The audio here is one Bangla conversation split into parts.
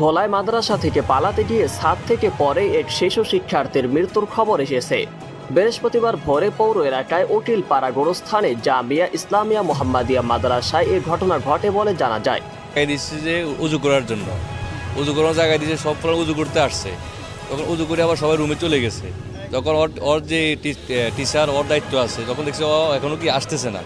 ভোলায় মাদ্রাসা থেকে পালাতে গিয়ে ছাদ থেকে পরে এক শিশু শিক্ষার্থীর মৃত্যুর খবর এসেছে। বৃহস্পতিবার ভোরে পৌর এলাকায় উকিল পাড়া গোরস্থানে জামিয়া ইসলামিয়া মোহাম্মদিয়া মাদ্রাসায় এ ঘটনা ঘটে বলে জানা যায়। দিচ্ছে যে উজু করার জন্য। উজু করার জায়গায় দিচ্ছে সব ফ্লোর উজু করতে আসছে। তখন উজু করে আবার সবাই রুমে চলে গেছে। তখন ওর ওর যে টিচার ওর দায়িত্ব আছে। তখন দেখছে ও এখনও কি আসতেছে না।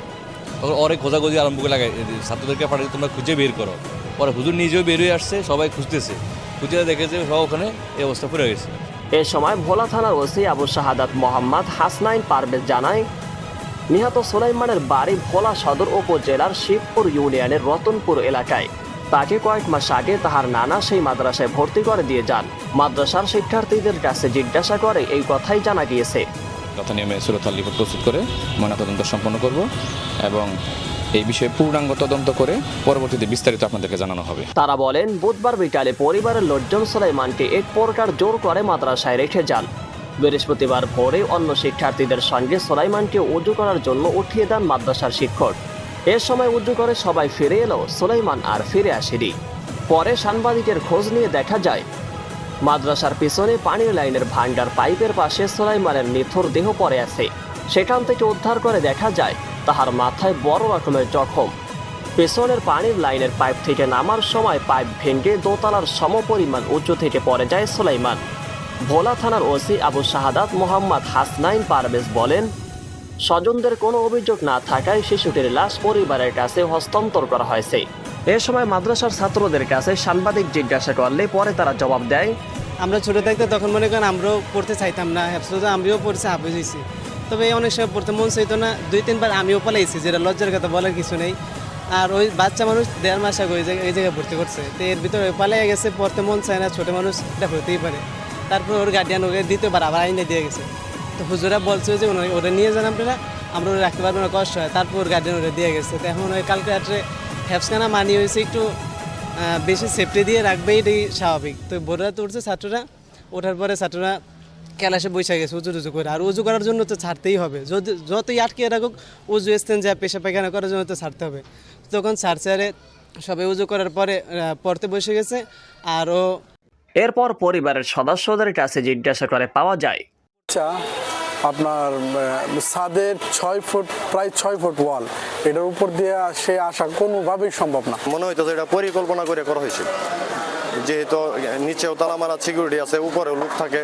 তখন ওরে খোঁজাখুঁজি আরম্ভ করে লাগাই ছাত্রদেরকে পাঠাতে তোমরা খুঁজে বের করো। পরে হুজুর নিজেও বেরিয়ে আসছে সবাই খুঁজতেছে। খুঁজে দেখে যে সব ওখানে এই অবস্থা পড়ে গেছে। এ সময় ভোলা থানার ওসি আবু শাহাদাত মোহাম্মদ হাসনাইন পারভেজ জানায় নিহত সোলাইমানের বাড়ি ভোলা সদর উপজেলার শিবপুর ইউনিয়নের রতনপুর এলাকায়। তাকে কয়েক মাস আগে তাহার নানা সেই মাদ্রাসায় ভর্তি করে দিয়ে যান। মাদ্রাসার শিক্ষার্থীদের কাছে জিজ্ঞাসা করে এই কথাই জানা গিয়েছে। তথা নিয়মে সুরতাল রিপোর্ট প্রস্তুত করে ময়নাতদন্ত সম্পন্ন করব এবং এই বিষয়ে পূর্ণাঙ্গ তদন্ত করে পরবর্তীতে বিস্তারিত আপনাদেরকে জানানো হবে। তারা বলেন, বুধবার বিকালে পরিবারের লোকজন সোলাইমানকে এক প্রকার জোর করে মাদ্রাসায় রেখে যান। বৃহস্পতিবার ভোরে অন্য শিক্ষার্থীদের সঙ্গে সোলাইমানকে উজু করার জন্য উঠিয়ে দেন মাদ্রাসার শিক্ষক। এ সময় উজু করে সবাই ফিরে এলো, সোলাইমান আর ফিরে আসেনি। পরে সাংবাদিকের খোঁজ নিয়ে দেখা যায়, মাদ্রাসার পিছনে পানির লাইনের ভাঙ্গার পাইপের পাশে সোলাইমানের নিথর দেহ পড়ে আছে। সেখান থেকে উদ্ধার করে দেখা যায় তাহার মাথায় বড় রকমের জখম। পেছনের পানির লাইনের পাইপ থেকে নামার সময় পাইপ ভেঙে দোতলার সমপরিমাণ উঁচু থেকে পড়ে যায় সুলাইমান। ভোলা থানার ওসি আবু শাহাদাত মোহাম্মদ হাসনাইন পারভেজ বলেন, স্বজনদের কোনো অভিযোগ না থাকায় শিশুটির লাশ পরিবারের কাছে হস্তান্তর করা হয়েছে। এ সময় মাদ্রাসার ছাত্রদের কাছে সাংবাদিক জিজ্ঞাসা করলে পরে তারা জবাব দেয়, আমরা ছোটো থাকতে তখন মনে করেন আমরাও পড়তে চাইতাম না হ্যাপসোজ আমিও পড়ছি, হাফেজ হয়েছি। তবে অনেক সময় পড়তে মন চাইতো না। দুই, তিনবার আমিও পালাইছি, যেটা লজ্জার কথা বলার কিছু নেই। আর ওই বাচ্চা মানুষ দেড় মাস আগে ওই জায়গায় এই জায়গায় ভর্তি করছে। তো এর ভিতরে পালাই গেছে, পড়তে মন চায় না, ছোটো মানুষ এটা হতেই পারে। তারপর ওর গার্ডিয়ান ওকে দ্বিতীয়বার আবার আইনে দিয়ে গেছে। তো হুজুরা বলছে যে ওরা নিয়ে যান আপনারা, আমরা ওরা রাখতে পারব না, কষ্ট হয়। তারপর ওর গার্ডিয়ান ওরা দিয়ে গেছে। তো এখন ওই কালকে রাত্রে হ্যাপসখানা মানি হয়েছে, একটু বেশি সেফটি দিয়ে রাখবে, এটাই স্বাভাবিক। তো বোর্ডরা তো উঠছে ছাত্ররা, ওঠার পরে ছাত্ররা ক্যালাসে বসে গেছে উজু উজু করে। আর উজু করার জন্য তো ছাড়তেই হবে। যদি যতই আটকে রাখুক উজু স্থান যা পেশা পায়খানা করার জন্য তো ছাড়তে হবে। তখন ছাড়ছাড়ে সবাই উজু করার পরে পড়তে বসে গেছে। আর ও এরপর পরিবারের সদস্যদের কাছে জিজ্ঞাসা করে পাওয়া যায়? আচ্ছা আপনার ছাদের ছয় ফুট প্রায় ছয় ফুট ওয়াল। এটার উপর দিয়ে সে আসা কোনোভাবেই সম্ভব না। মনে হইতো যে এটা পরিকল্পনা করে করা হয়েছিল যেহেতু নিচেও তালা মারা সিকিউরিটি আছে উপরেও লোক থাকে।